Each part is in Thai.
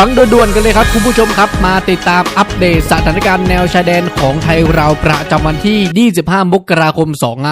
ฟังด่วนๆกันเลยครับคุณผู้ชมครับ มาติดตามอัปเดตสถานการณ์แนวชายแดนของไทยเราประจำวันที่ 25 มกราคม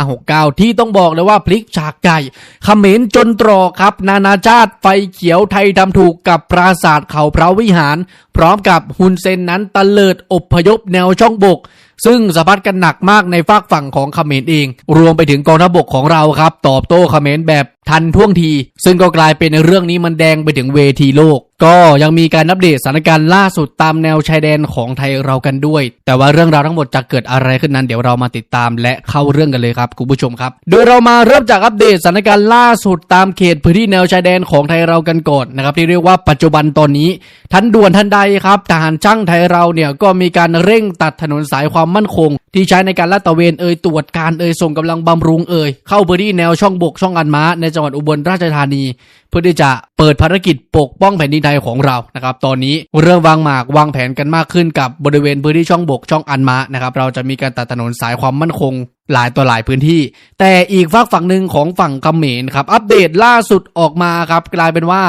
2569 ที่ต้องบอกเลยว่าพลิกฉากใหญ่เขมรจนตรอกครับ นานาชาติไฟเขียวไทยทำถูกกับปราสาทเขาพระวิหาร พร้อมกับฮุนเซนนั้นตะเลิดอพยพแนวช่องบกซึ่งสะพัดกันหนักมากในฝากฝั่งของเขมรเอง รวมไปถึงกองทัพบกของเราครับ ตอบโต้เขมรแบบ ทันท่วงที ซึ่งก็กลายเป็นเรื่องนี้มันแดงไปถึงเวทีโลก ก็ยังมีการอัปเดตสถานการณ์ล่าสุดตามแนวชายแดนของไทยเรากันด้วย แต่ว่าเรื่องราวทั้งหมดจะเกิดอะไรขึ้นนั้นเดี๋ยวเรามาติดตามและเข้าเรื่องกันเลยครับคุณผู้ชมครับ โดยเรามาเริ่มจากอัปเดตสถานการณ์ล่าสุดตามเขตพื้นที่แนวชายแดนของไทยเรากันก่อนนะครับที่เรียกว่าปัจจุบันตอนนี้ทันด่วนทันใดครับทหารช่างไทยเราเนี่ยก็มีการเร่งตัดถนนสายความมั่นคง ที่ใช้ในการลาดตระเวนเอ่ยตรวจการเอ่ยส่งกำลังบำรุงเอ่ยเข้าพื้นที่แนวช่องบกช่องอันม้าในจังหวัดอุบลราชธานี เพื่อที่จะเปิดภารกิจปกป้องแผ่นดินไทยของเรานะครับ ตอนนี้เริ่มวางหมากวางแผนกันมากขึ้นกับบริเวณพื้นที่ช่องบกช่องอันม้านะครับ เราจะมีการตัดถนนสายความมั่นคงหลายต่อหลายพื้นที่ แต่อีกฝากฝั่งหนึ่งของฝั่งเขมรครับอัปเดตล่าสุดออกมาครับกลายเป็นว่า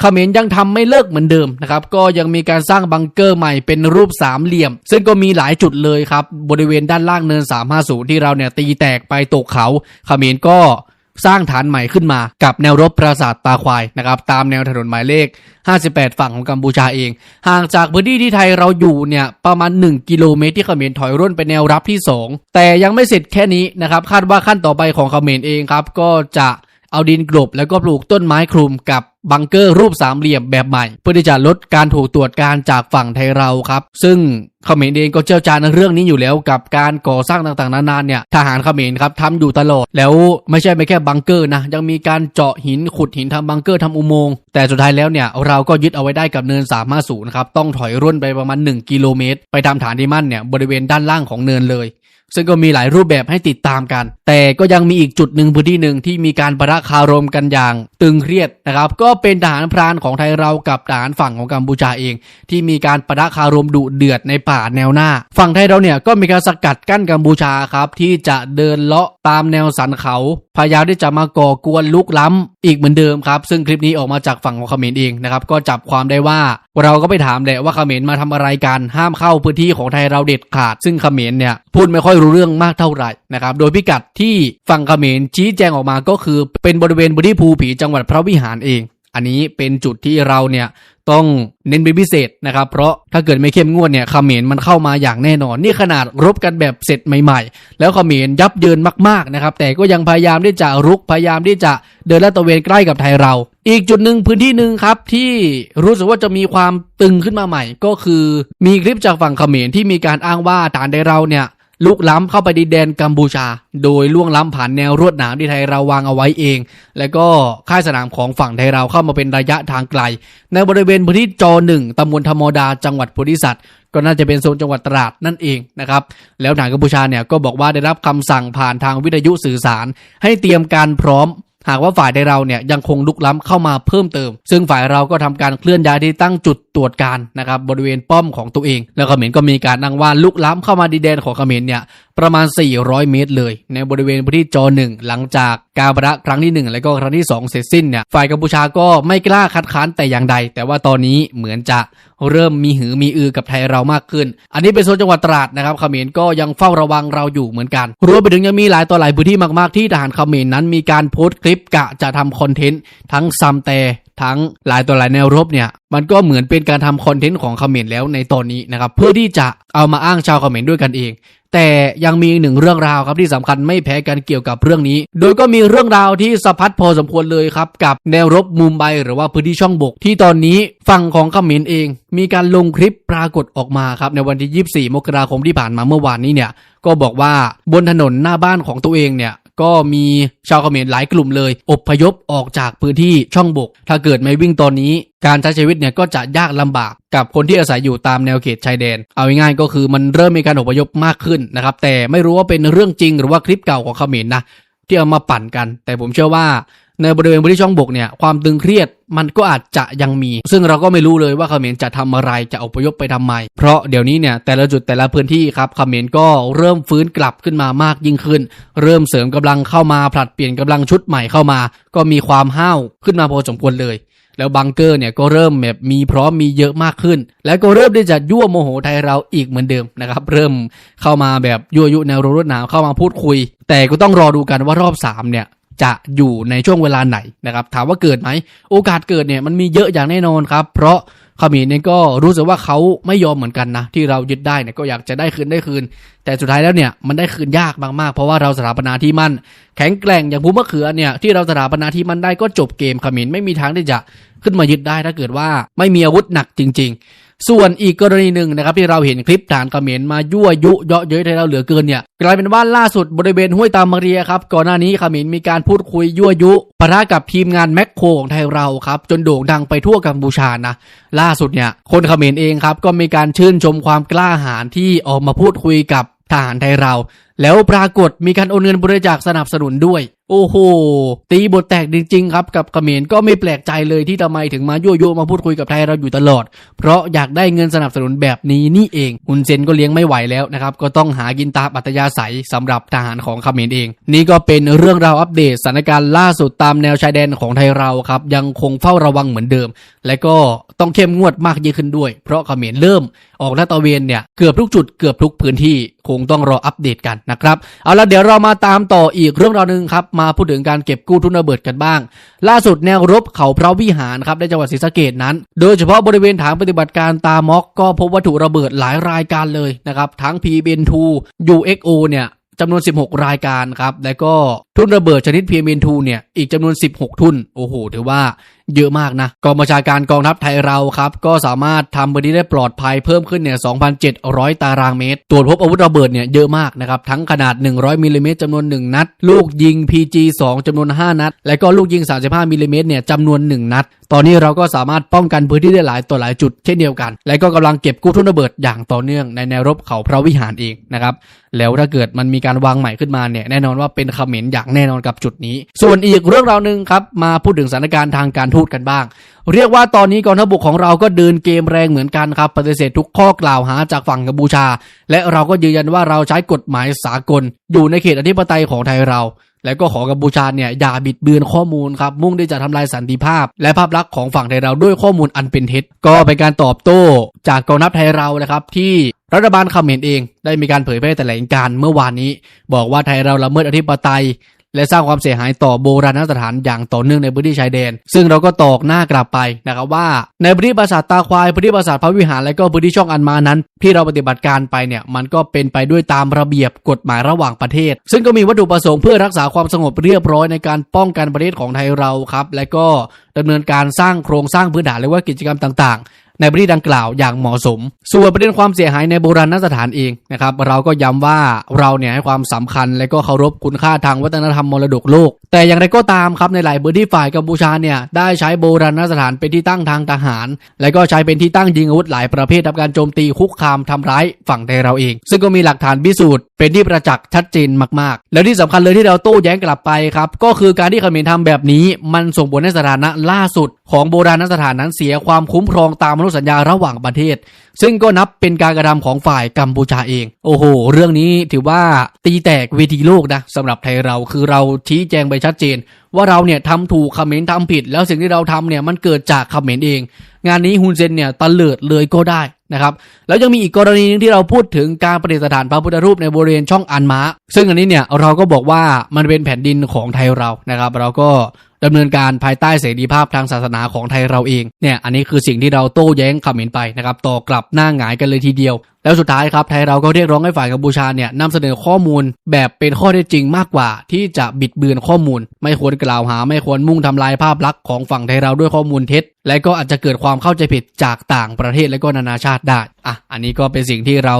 เขมรยังทำไม่เลิกเหมือนเดิมนะครับก็ยังมีการสร้างบังเกอร์ใหม่เป็นรูปสามเหลี่ยม ซึ่งก็มีหลายจุดเลยครับบริเวณด้านล่างเนิน350ที่เราเนี่ยตีแตกไปตกเขาเขมรก็ สร้างฐานใหม่ขึ้นมากับแนวรบปราสาทตาควายนะครับตามแนวถนนหมายเลข 58 ฝั่งของกัมพูชาเอง ห่างจากพื้นที่ที่ไทยเราอยู่เนี่ยประมาณ 1 กิโลเมตรที่เขมรถอยร่นไปแนวรับที่ 2 แต่ยังไม่เสร็จแค่นี้นะครับคาดว่าขั้นต่อไปของเขมรเองครับก็จะ เอาดินกลบแล้วก็ปลูกต้นไม้คลุมกับบังเกอร์รูปสามเหลี่ยมแบบใหม่ เพื่อที่จะลดการถูกตรวจการจากฝั่งไทยเราครับ ซึ่งเขมรเองก็เชี่ยวชานเรื่องนี้อยู่แล้วกับการก่อสร้างต่างๆนานาเนี่ยทหารเขมรครับทำอยู่ตลอด แล้วไม่ใช่ไปแค่บังเกอร์นะยังมีการเจาะหินขุดหินทำบังเกอร์ทำอุโมงค์แต่สุดท้ายแล้วเนี่ยเราก็ยึดเอาไว้ได้กับเนิน350ครับต้องถอยร่นไปประมาณ 1 กิโลเมตร ไปทำฐานที่มั่นเนี่ยบริเวณด้านล่างของเนินเลย ซึ่งก็มีหลายรูปแบบให้ติดตามกัน แต่ก็ยังมีอีกจุดหนึ่งพื้นที่หนึ่งที่มีการประทะคารมกันอย่างตึงเครียดนะครับ ก็เป็นทหารพรานของไทยเรากับทหารฝั่งของกัมพูชาเอง ที่มีการประทะคารมดุเดือดในป่าแนวหน้า ฝั่งไทยเราเนี่ยก็มีการสกัดกั้นกัมพูชาครับที่จะเดินเลาะตามแนวสันเขาพยายามที่จะมาก่อกวนลุกล้ำอีกเหมือนเดิมครับซึ่งคลิปนี้ออกมาจากฝั่งของเขมรเองนะครับก็จับความได้ว่าเราก็ไปถามแหละว่าเขมรมาทำอะไรกันห้ามเข้าพื้นที่ของไทยเราเด็ดขาด ซึ่งเขมรเนี่ยพูดไม่ค่อยรู้เรื่องมากเท่าไหร่นะครับโดยพิกัดที่ฝั่งเขมรชี้แจงออกมาก็คือเป็นบริเวณพื้นที่ภูผีจังหวัดพระวิหารเอง อันนี้เป็นจุดที่เราเนี่ย ต้องเน้นเป็นพิเศษนะครับ เพราะถ้าเกิดไม่เข้มงวดเนี่ยเขมรมันเข้ามาอย่างแน่นอน นี่ขนาดรบกันแบบเสร็จใหม่ ๆ แล้วเขมรยับเยินมากๆนะครับ แต่ก็ยังพยายามที่จะรุกพยายามที่จะเดินลาดตระเวนใกล้กับไทยเรา อีกจุดหนึ่งพื้นที่หนึ่งครับที่รู้สึกว่าจะมีความตึงขึ้นมาใหม่ ก็คือมีคลิปจากฝั่งเขมรที่มีการอ้างว่าฐานไทยเราเนี่ย ลุกล้ำเข้าไปดินแดนกัมพูชา โดยล่วงล้ำผ่านแนวรวดหนามที่ไทยเราวางเอาไว้เอง และก็ค่ายสนามของฝั่งไทยเราเข้ามาเป็นระยะทางไกล ในบริเวณพื้นที่จอหนึ่งตำบลธรรมดาจังหวัดพุทธิสัตว์ก็น่าจะเป็นโซนจังหวัดตราดนั่นเองนะครับแล้วทางกัมพูชาเนี่ยก็บอกว่าได้รับคำสั่งผ่านทางวิทยุสื่อสาร ให้เตรียมการพร้อม หากว่าฝ่ายใดเราเนี่ยยังคงลุกล้ำเข้ามาเพิ่มเติม ซึ่งฝ่ายเราก็ทำการเคลื่อนย้ายที่ตั้งจุดตรวจการนะครับบริเวณป้อมของตัวเอง แล้วเขมรก็มีการนั่งว่าลุกล้ำเข้ามาดีแดนของเขมรเนี่ย ประมาณ 400 เมตรเลย ในบริเวณพื้นที่จอหนึ่งหลังจากการประทะครั้งที่ 1 และก็ครั้งที่ 2 เสร็จสิ้นเนี่ยฝ่ายกัมพูชาก็ไม่กล้าคัดค้านแต่อย่างใด แต่ว่าตอนนี้เหมือนจะเริ่มมีหือมีอือกับไทยเรามากขึ้น อันนี้เป็นโซนจังหวัดตราดนะครับเขมรก็ยังเฝ้าระวังเราอยู่เหมือนกัน รวมไปถึงยังมีหลายต่อหลายพื้นที่มากๆที่ทหารเขมรนั้นมีการโพสต์คลิปกะจะทำคอนเทนต์ทั้งซัมแต่ทั้งหลายต่อหลายแนวรบเนี่ยมันก็เหมือนเป็นการทำคอนเทนต์ของเขมรแล้วในตอนนี้นะครับเพื่อที่จะเอามาอ้างชาวเขมรด้วยกันเอง แต่ยังมีอีกหนึ่งเรื่องราวครับที่สำคัญไม่แพ้กันเกี่ยวกับเรื่องนี้ โดยก็มีเรื่องราวที่สะพัดพอสมควรเลยครับกับแนวรบมุมไบหรือว่าพื้นที่ช่องบก ที่ตอนนี้ฝั่งของขมรเอง มีการลงคลิปปรากฏออกมาครับในวันที่ 24 มกราคมที่ผ่านมาเมื่อวานนี้เนี่ยก็บอกว่าบนถนนหน้าบ้านของตัวเองเนี่ย ก็มีชาวเขมรหลายกลุ่มเลยอพยพออกจากพื้นที่ช่องบก ถ้าเกิดไม่วิ่งตอนนี้ การใช้ชีวิตเนี่ยก็จะยากลำบากกับคนที่อาศัยอยู่ตามแนวเขตชายแดน เอาง่ายๆก็คือมันเริ่มมีการอพยพมากขึ้นนะครับ แต่ไม่รู้ว่าเป็นเรื่องจริงหรือว่าคลิปเก่าของเขมรนะที่เอามาปั่นกัน แต่ผมเชื่อว่า ในบริเวณพื้นที่ช่องบกเนี่ยความตึงเครียดมันก็อาจจะยังมี ซึ่งเราก็ไม่รู้เลยว่าเขมรจะทำอะไรจะอพยพไปทำไม เพราะเดี๋ยวนี้เนี่ยแต่ละจุดแต่ละพื้นที่ครับเขมรก็เริ่มฟื้นกลับขึ้นมามากยิ่งขึ้น เริ่มเสริมกำลังเข้ามาผลัดเปลี่ยนกำลังชุดใหม่เข้ามา ก็มีความห้าวขึ้นมาพอสมควรเลยแล้วบังเกอร์เนี่ยก็เริ่มแบบมีพร้อมมีเยอะมากขึ้น แล้วก็เริ่มที่จะยั่วโมโหไทยเราอีกเหมือนเดิมนะครับเริ่มเข้ามาแบบยั่วยุแนวรั้วรวดหนามเข้ามาพูดคุย แต่ก็ต้องรอดูกันว่ารอบสามเนี่ย จะอยู่ในช่วงเวลาไหนนะครับถามว่าเกิดไหมโอกาสเกิดเนี่ยมันมีเยอะอย่างแน่นอนครับ เพราะขมรเนี่ยก็รู้สึกว่าเขาไม่ยอมเหมือนกันนะที่เรายึดได้เนี่ยก็อยากจะได้คืนได้คืน แต่สุดท้ายแล้วเนี่ยมันได้คืนยากมากๆ เพราะว่าเราสถาปนาที่มั่น แข็งแกร่งอย่างภูมะเขือเนี่ยที่เราสถาปนาที่มั่นได้ก็จบเกมขมรไม่มีทางที่จะขึ้นมายึดได้ถ้าเกิดว่าไม่มีอาวุธหนักจริง ๆ ส่วนอีกกรณีหนึ่งนะครับที่เราเห็นคลิปฐานเขมรมายั่วยุเยาะเย้ยไทยเราเหลือเกินเนี่ยกลายเป็นว่าล่าสุดบริเวณห้วยตามมาเรียครับก่อนหน้านี้เขมรมีการพูดคุยยั่วยุปะทะกับทีมงานแมคโครของไทยเราครับจนโด่งดังไปทั่วกัมพูชานะล่าสุดเนี่ยคนเขมรเองครับก็มีการชื่นชมความกล้าหาญที่ออกมาพูดคุยกับทหารไทยเรา แล้วปรากฏมีการโอนเงินบริจาคสนับสนุนด้วย โอ้โห ตีบทแตกจริงๆครับกับเขมรก็ไม่แปลกใจเลยที่ทำไมถึงมายั่วยุมาพูดคุยกับไทยเราอยู่ตลอด เพราะอยากได้เงินสนับสนุนแบบนี้นี่เองฮุนเซนก็เลี้ยงไม่ไหวแล้วนะครับ ก็ต้องหากินตามอัตยาศัยสำหรับทหารของเขมรเอง นี่ก็เป็นเรื่องราวอัปเดตสถานการณ์ล่าสุดตามแนวชายแดนของไทยเราครับยังคงเฝ้าระวังเหมือนเดิม และก็ต้องเข้มงวดมากยิ่งขึ้นด้วย เพราะเขมรเริ่มออกลาดตระเวนเนี่ยเกือบทุกจุดเกือบทุกพื้นที่คงต้องรออัปเดตกันนะครับเอาละเดี๋ยวเรามาตามต่ออีกเรื่องราวหนึ่งครับมาพูดถึงการเก็บกู้ทุนระเบิดกันบ้าง ล่าสุดแนวรบเขาพระวิหารครับในจังหวัดศรีสะเกดนั้น โดยเฉพาะบริเวณฐานปฏิบัติการตามอกก็พบวัตถุระเบิดหลายรายการเลยนะครับทั้ง PBN2 UXO เนี่ยจำนวน 16 รายการครับ และก็ ทุนระเบิดชนิด PMN2 เนี่ยอีกจำนวน 16 ทุน โอ้โหถือว่าเยอะมากนะกองบัญชาการกองทัพไทยเราครับก็สามารถทำพื้นที่ได้ปลอดภัยเพิ่มขึ้นเนี่ย 2,700 ตารางเมตร ตรวจพบอาวุธระเบิดเนี่ยเยอะมากนะครับ ทั้งขนาด 100มิลลิเมตรจำนวน 1 นัด ลูกยิง PG 2จำนวน 5 นัด และก็ลูกยิง 35มิลลิเมตรเนี่ยจำนวน 1 นัด ตอนนี้เราก็สามารถป้องกันพื้นที่ได้หลายต่อหลายจุดเช่นเดียวกัน และก็กำลังเก็บกู้ทุนระเบิดอย่างต่อเนื่องในแนวรบเขาพระวิหารเองนะครับแล้วถ้าเกิดมันมีการวางใหม่ขึ้นมาเนี่ยแน่นอนว่าเป็นเขมรอย่างแน่นอนกับจุดนี้ ส่วนอีกเรื่องราวหนึ่งครับมาพูดถึงสถานการณ์ทางการทูตกันบ้าง เรียกว่าตอนนี้กองทัพบกของเราก็เดินเกมแรงเหมือนกันครับปฏิเสธทุกข้อกล่าวหาจากฝั่งกัมพูชา และเราก็ยืนยันว่าเราใช้กฎหมายสากล อยู่ในเขตอธิปไตยของไทยเราและก็ขอกัมพูชาเนี่ยอย่าบิดเบือนข้อมูลครับมุ่งที่จะทำลายสันติภาพ และภาพลักษณ์ของฝั่งไทยเราด้วยข้อมูลอันเป็นเท็จ ก็เป็นการตอบโต้จากกองทัพไทยเรานะครับที่รัฐบาลเขมรเอง ได้มีการเผยแพร่แถลงการเมื่อวานนี้ บอกว่าไทยเราละเมิดอธิปไตย และสร้างความเสียหายต่อโบราณสถานอย่างต่อเนื่องในพื้นที่ชายแดน ซึ่งเราก็ตอกหน้ากลับไปนะครับว่า ในพื้นที่ปราสาทตาควายพื้นที่ปราสาทพระวิหารและก็พื้นที่ช่องอันมานั้น ที่เราปฏิบัติการไปเนี่ยมันก็เป็นไปด้วยตามระเบียบกฎหมายระหว่างประเทศ ซึ่งก็มีวัตถุประสงค์เพื่อรักษาความสงบเรียบร้อยในการป้องกันประเทศของไทยเราครับและก็ดำเนินการสร้างโครงสร้างพื้นฐานหรือว่ากิจกรรมต่างๆ ในพื้นที่ดังกล่าวอย่างเหมาะสม ส่วนประเด็นความเสียหายในโบราณสถานเองนะครับเราก็ย้ำว่าเราเนี่ยให้ความสำคัญและก็เคารพคุณค่าทางวัฒนธรรมมรดกโลก แต่อย่างไรก็ตามครับในหลายพื้นที่ฝ่ายกัมพูชาเนี่ยได้ใช้โบราณสถานเป็นที่ตั้งทางทหาร และก็ใช้เป็นที่ตั้งยิงอาวุธหลายประเภททำการโจมตีคุกคามทำร้ายฝั่งไทยเราเอง ซึ่งก็มีหลักฐานพิสูจน์เป็นที่ประจักษ์ชัดเจนมากๆ แล้วที่สำคัญเลยที่เราโต้แย้งกลับไปครับก็คือการที่เขมรทำแบบนี้มันส่งผลให้สถานะล่าสุด ของโบราณสถานนั้นเสียความคุ้มครองตามอนุษยสัญญาระหว่างประเทศ ซึ่งก็นับเป็นการกระทำของฝ่ายกัมพูชาเอง โอ้โห เรื่องนี้ถือว่าตีแตกเวทีโลกนะสำหรับไทยเราคือเราชี้แจงไปชัดเจน ว่าเราเนี่ยทำถูกคอมเขมรทำผิด แล้วสิ่งที่เราทำเนี่ยมันเกิดจากคอมเขมรเอง งานนี้ฮุนเซนเนี่ยตะเลิดเลยก็ได้นะครับแล้วยังมีอีกกรณีหนึงที่เราพูดถึงการประดิษฐานพระพุทธรูปในบริเวณช่องอันมาซึ่งอันนี้เนี่ยเราก็บอกว่ามันเป็นแผ่นดินของไทยเรานะครับ เราก็ ดำเนินการภายใต้เสรีภาพทางศาสนาของไทยเราเองเนี่ยอันนี้คือสิ่งที่เราโต้แย้งเขมรไปนะครับต่อกลับหน้าหงายกันเลยทีเดียว แล้วสุดท้ายครับไทยเราก็เรียกร้องให้ฝ่ายกัมพูชาเนี่ยนำเสนอข้อมูลแบบเป็นข้อเท็จจริงมากกว่า ที่จะบิดเบือนข้อมูล ไม่ควรกล่าวหาไม่ควรมุ่งทำลายภาพลักษณ์ของฝั่งไทยเราด้วยข้อมูลเท็จ และก็อาจจะเกิดความเข้าใจผิดจากต่างประเทศและก็นานาชาติได้อะอันนี้ก็เป็นสิ่งที่เรา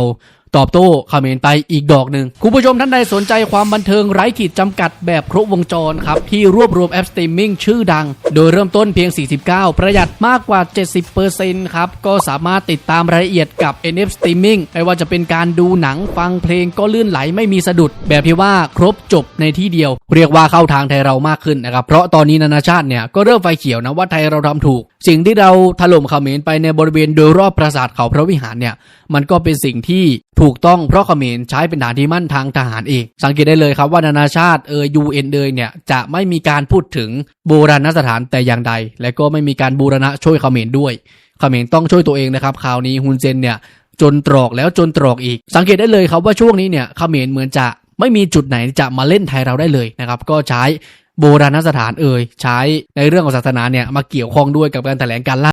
ตอบโต้เขมรไปอีกดอกหนึ่งคุณผู้ชมท่านใดสนใจความบันเทิงไร้ขีดจำกัดแบบครบวงจรครับ ที่รวบรวมแอปสตรีมมิ่งชื่อดัง โดยเริ่มต้นเพียง 49 ประหยัดมากกว่า 70%ครับ ก็สามารถติดตามรายละเอียดกับ NF Streaming ไม่ว่าจะเป็นการดูหนังฟังเพลงก็ลื่นไหลไม่มีสะดุด แบบที่ว่าครบจบในที่เดียว เรียกว่าเข้าทางไทยเรามากขึ้นนะครับ เพราะตอนนี้นานาชาติเนี่ยก็เริ่มไฟเขียวนะว่าไทยเราทำถูก สิ่งที่เราถล่มเขมรไปในบริเวณโดยรอบปราสาทเขาพระวิหารเนี่ยมันก็เป็นสิ่งที่ ถูกต้องเพราะเขมรใช้เป็นฐานที่มั่นทางทหารเองสังเกตได้เลยครับว่านานาชาติเออยูเอ็นเอยเนี่ยจะไม่มีการพูดถึงโบราณสถานแต่อย่างใด และก็ไม่มีการบูรณะช่วยเขมรด้วยเขมรต้องช่วยตัวเองนะครับคราวนี้ฮุนเซนเนี่ยจนตรอกแล้วจนตรอกอีก สังเกตได้เลยครับว่าช่วงนี้เนี่ยเขมรเหมือนจะไม่มีจุดไหนจะมาเล่นไทยเราได้เลยนะครับก็ใช้โบราณสถานเอ่ยใช้ในเรื่องของศาสนาเนี่ยมาเกี่ยวข้องด้วยกับการแถลงการล่า